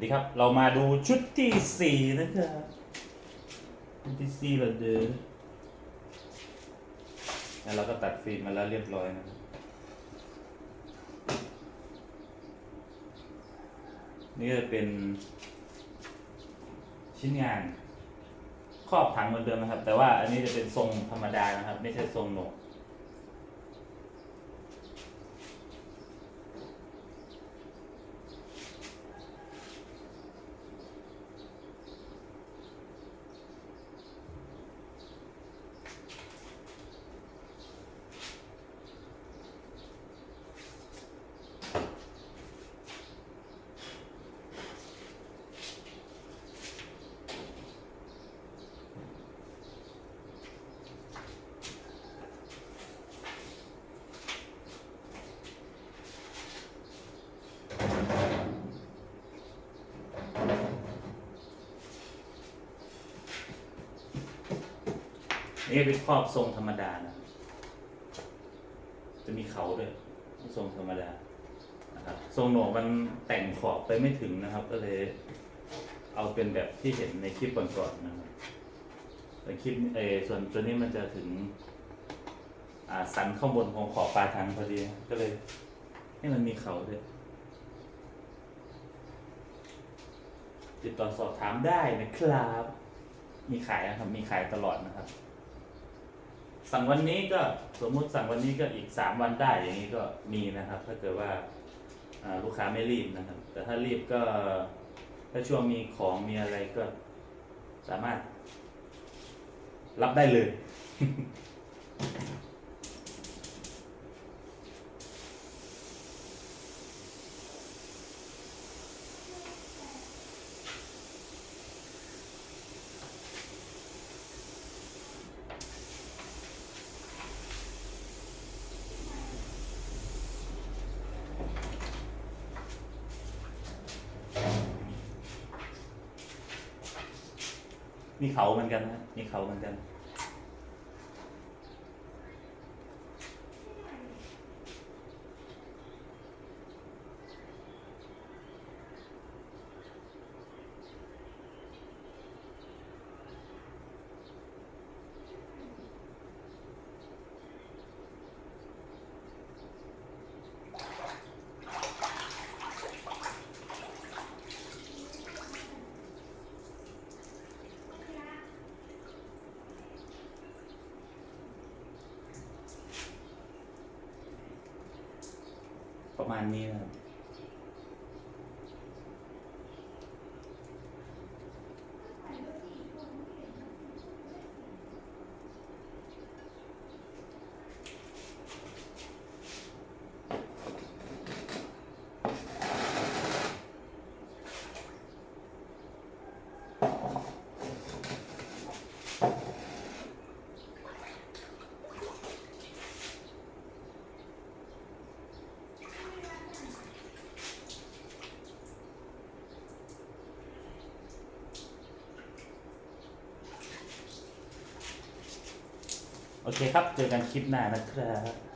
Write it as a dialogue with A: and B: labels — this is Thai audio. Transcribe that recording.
A: ดีครับ เรามาดูชุดที่สี่นะครับชุดที่สี่เราเดินแล้วเราก็ตัดฟิล์มมาแล้วเรียบร้อยนะครับนี่จะเป็นชิ้นงานครอบถังเหมือนเดิมนะครับ แต่ว่าอันนี้จะเป็นทรงธรรมดานะครับ ไม่ใช่ทรงหนก นี่เป็นครอบทรงธรรมดานะ จะมีเขาด้วยทรงธรรมดานะครับทรงโหนกมันแต่งขอบไปไม่ถึงนะครับ ก็เลย เอาเป็นแบบที่เห็นในคลิปก่อนๆนะครับแต่คลิปเอส่วนตัวนี้มันจะถึง อ่าสันข้างบนของขอบปลายทางพอดีก็เลย ให้มันมีเขาด้วยติดต่อสอบถามได้นะครับ มีขายนะครับ มีขายตลอดนะครับ สั่งวันนี้ก็สมมุติสั่งวันนี้ก็อีกสามวันได้อย่างนี้ก็มีนะครับ ถ้าเกิดว่าอ่าลูกค้าไม่รีบนะครับ แต่ถ้ารีบก็ถ้าช่วงมีของมีอะไรก็สามารถรับได้เลย มีเขาเหมือนกันนะมีเขาเหมือนกัน ประมาณนี้นะครับ โอเคครับ เจอกันคลิปหน้านะครับ